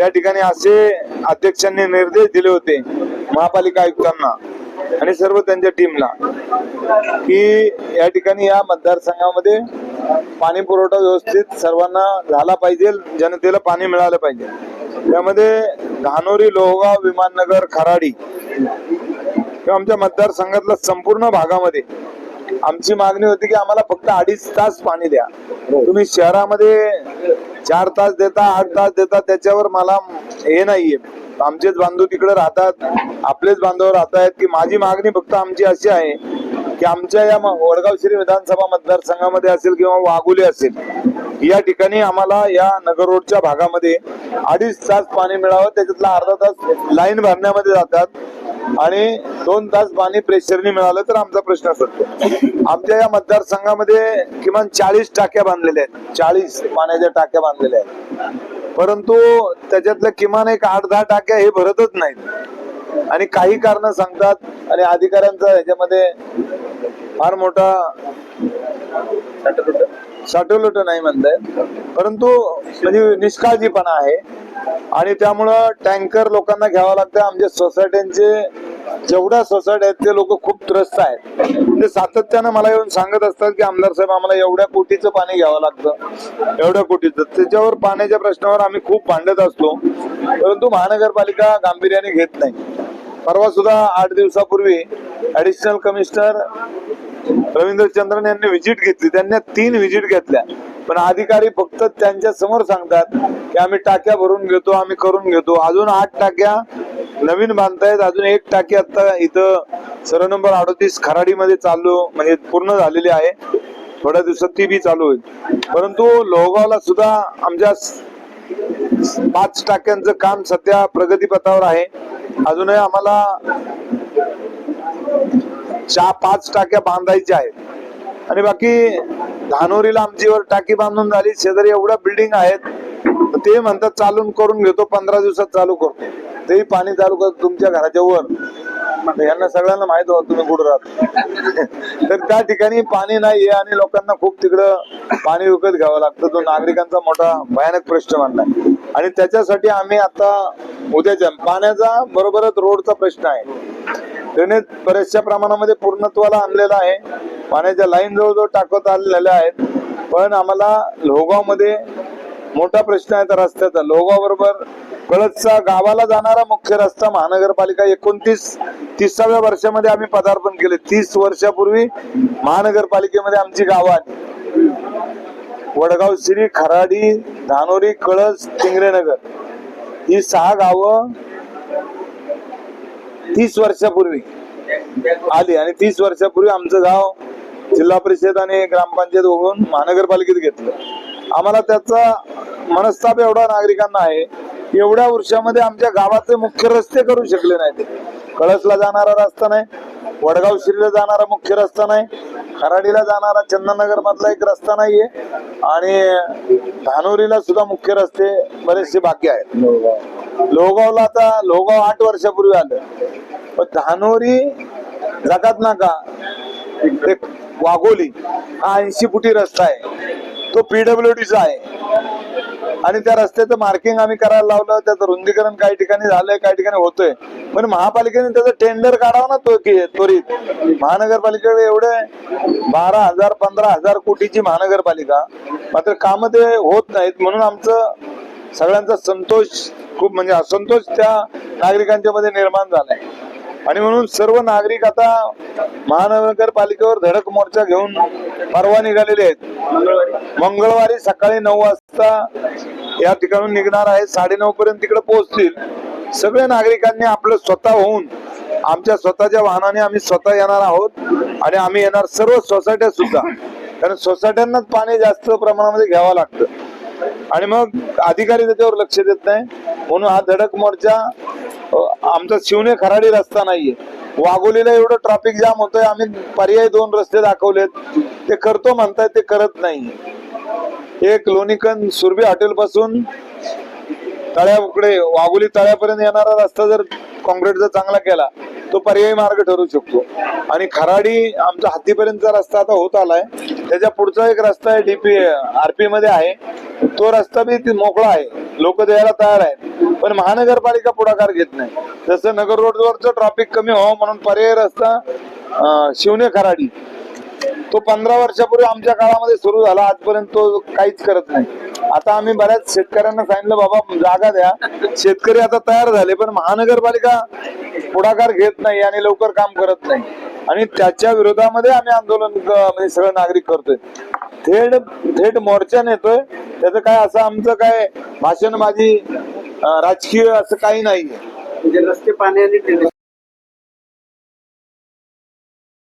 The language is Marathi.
त्या ठिकाणी असे अध्यक्षांनी निर्देश दिले होते महापालिका आयुक्तांना आणि सर्व त्यांच्या टीमला की या ठिकाणी या मतदारसंघामध्ये पाणी पुरवठा व्यवस्थित सर्वांना झाला पाहिजे जनतेला पाणी मिळालं पाहिजे. त्यामध्ये धानोरी लोहगाव विमाननगर खराडी किंवा आमच्या मतदारसंघातल्या संपूर्ण भागामध्ये आमची मागणी होती की आम्हाला फक्त अडीच तास पाणी द्या. तुम्ही शहरामध्ये चार तास देता आठ तास देता त्याच्यावर मला हे नाहीये. आमचेच बांधव तिकडे राहतात आपलेच बांधव राहत आहेत की माझी मागणी फक्त आमची अशी आहे की आमच्या या वडगाव श्री विधानसभा मतदारसंघामध्ये असेल किंवा वाघोली असेल या ठिकाणी आम्हाला या नगर रोडच्या भागामध्ये अडीच तास पाणी मिळावं त्याच्यातला अर्धा तास लाईन भरण्यामध्ये जातात. आणि दोन तास पाणी प्रेशरने मिळालं तर आमचा प्रश्न सुटतो आमच्या या मतदारसंघामध्ये किमान चाळीस टाक्या बांधलेल्या आहेत. चाळीस पाण्याच्या टाक्या बांधलेल्या आहेत. परंतु त्याच्यातल्या किमान एक आठ दहा टाक्या हे भरतच नाहीत. आणि काही कारण सांगतात आणि अधिकाऱ्यांचा ह्याच्यामध्ये फार मोठा साठवलोट नाही म्हणताय परंतु म्हणजे निष्काळजीपणा आहे. आणि त्यामुळं टँकर लोकांना घ्यावं लागतं आमच्या सोसायट्यांचे जेवढ्या सोसायटी आहेत ते लोक खूप त्रस्त आहेत. ते सातत्यानं मला येऊन सांगत असतात की आमदार साहेब आम्हाला एवढ्या कोटीचं पाणी घ्यावं लागतं. एवढ्या कोटीचं. त्याच्यावर पाण्याच्या प्रश्नावर आम्ही खूप भांडत असतो. परंतु महानगरपालिका गांभीर्याने घेत नाही. परवा सुद्धा आठ दिवसापूर्वी ऍडिशनल कमिशनर रवींद्र चंद्रन यांनी व्हिजिट घेतली. त्यांनी तीन व्हिजिट घेतल्या. पण अधिकारी फक्त त्यांच्यासमोर सांगतात की आम्ही टाक्या भरून घेतो आम्ही करून घेतो. अजून आठ टाक्या नवीन बांधतायत अजून एक टाकी आता इथं सर्व नंबर अडोतीस खराडीमध्ये चालू म्हणजे पूर्ण झालेली आहे. थोड्या दिवसात ती बी चालू होईल. परंतु लोहगावला सुद्धा आमच्या पाच टाक्यांचं काम सध्या प्रगतीपथावर आहे. अजूनही आम्हाला चार पाच टाक्या बांधायच्या आहेत. आणि बाकी धानोरीला आमचीवर टाकी बांधून झाली. शेजारी एवढ्या बिल्डिंग आहेत. ते म्हणतात चालून करून घेतो पंधरा दिवसात चालू करतो. तेही पाणी चालू करतो तुमच्या घराच्या वर. यांना सगळ्यांना माहीत होत तुम्ही कुठं राहत? तर त्या ठिकाणी पाणी नाहीये आणि लोकांना खूप तिकडं पाणी विकत घ्यावं लागतं. तो नागरिकांचा मोठा भयानक प्रश्न मानलाय आणि त्याच्यासाठी आम्ही आता उद्याच्या पाण्याचा बरोबरच रोडचा प्रश्न आहे. त्याने बऱ्याचशा प्रमाणामध्ये पूर्णत्वाला आणलेला आहे. पाण्याच्या लाईन जवळजवळ टाकत आलेल्या आहेत. पण आम्हाला लोहगावमध्ये मोठा प्रश्न आहे त्या रस्त्याचा. लोहगाव बरोबर कळसचा गावाला जाणारा मुख्य रस्ता महानगरपालिका एकोणतीस तिसाव्या वर्षामध्ये आम्ही पदार्पण केले. तीस वर्षापूर्वी महानगरपालिकेमध्ये आमची गावं आली. वडगाव श्री खराडी धानोरी कळस टिंगरेनगर ही सहा गावं तीस वर्षापूर्वी आली. आणि तीस वर्षापूर्वी आमचं गाव जिल्हा परिषद आणि ग्रामपंचायत वगळून महानगरपालिकेत घेतलं. आम्हाला त्याचा मनस्ताप एवढा नागरिकांना आहे एवढ्या वर्षामध्ये आमच्या गावाचे मुख्य रस्ते करू शकले नाही ते. कळसला जाणारा रस्ता नाही वडगाव श्रीला जाणारा मुख्य रस्ता नाही खराडीला जाणारा चंदननगर मधला एक रस्ता नाहीये आणि धानोरीला सुद्धा मुख्य रस्ते बरेचसे बाकी आहेत. लोहगावला आता लोहगाव आठ वर्षापूर्वी आलं. पण धानोरी जगात नाका. ते वाघोली हा ऐंशी फुटी रस्ता आहे. तो पीडब्ल्यू डीचा आहे. आणि त्या रस्त्याचं मार्किंग आम्ही करायला लावलं. त्याचं रुंदीकरण काही ठिकाणी झालंय काही ठिकाणी होतंय. पण महापालिकेने त्याचं टेंडर काढावं ना तो की त्वरित. महानगरपालिकेकडे एवढे बारा हजार पंधरा हजार कोटीची महानगरपालिका. मात्र काम ते होत नाहीत. म्हणून आमचं सगळ्यांचा संतोष खूप म्हणजे असंतोष त्या नागरिकांच्या मध्ये निर्माण झालाय. आणि म्हणून सर्व नागरिक आता महानगरपालिकेवर धडक मोर्चा घेऊन परवा निघालेले आहेत. मंगळवारी सकाळी नऊ वाजता या ठिकाणून निघणार आहे. साडेनऊ पर्यंत तिकडे पोहोचतील. सगळ्या नागरिकांनी आपलं स्वतः होऊन आमच्या स्वतःच्या वाहनाने आम्ही स्वतः येणार आहोत आणि आम्ही येणार सर्व सोसायट्या सुद्धा. कारण सोसायट्यांनाच पाणी जास्त प्रमाणामध्ये घ्यावं लागतं. आणि मग अधिकारी त्याच्यावर लक्ष देत नाही. म्हणून हा धडक मोर्चा आमचा शिवने खराडी रस्ता नाहीये. वाघोलीला एवढं ट्रॅफिक जाम होतोय आम्ही पर्याय दोन रस्ते दाखवलेत. ते करतो म्हणताय ते करत नाही. एक लोणीकन सुरभी हॉटेल पासून तळ्याकडे वाघोली तळ्यापर्यंत येणारा रस्ता जर काँक्रीटचा चांगला केला तो पर्यायी मार्ग ठरू शकतो. आणि खराडी आमचा हातीपर्यंतचा रस्ता आता होत आलाय. त्याच्या पुढचा एक रस्ता आहे डीपी आरपी मध्ये आहे. तो रस्ता बी ती मोकळा आहे. लोक द्यायला तयार आहेत. पण महानगरपालिका पुढाकार घेत नाही. जसं नगर रोडवरचं ट्रॅफिक कमी व्हावं म्हणून पर्याय रस्ता शिवने शिवणे खराडी. तो पंधरा वर्षापूर्वी आमच्या काळामध्ये सुरू झाला. आजपर्यंत तो काहीच करत नाही. आता आम्ही बऱ्याच शेतकऱ्यांना सांगितलं बाबा जागा द्या. शेतकरी आता तयार झाले पण महानगरपालिका पुढाकार घेत नाही आणि लवकर काम करत नाही. आणि त्याच्या विरोधामध्ये आम्ही आंदोलन म्हणजे सगळं नागरिक करतोय. थेट थेट मोर्चा नेतोय. त्याचं काय असं आमचं काय भाषण माझी राजकीय असं काही नाही म्हणजे रस्ते पाणी आणि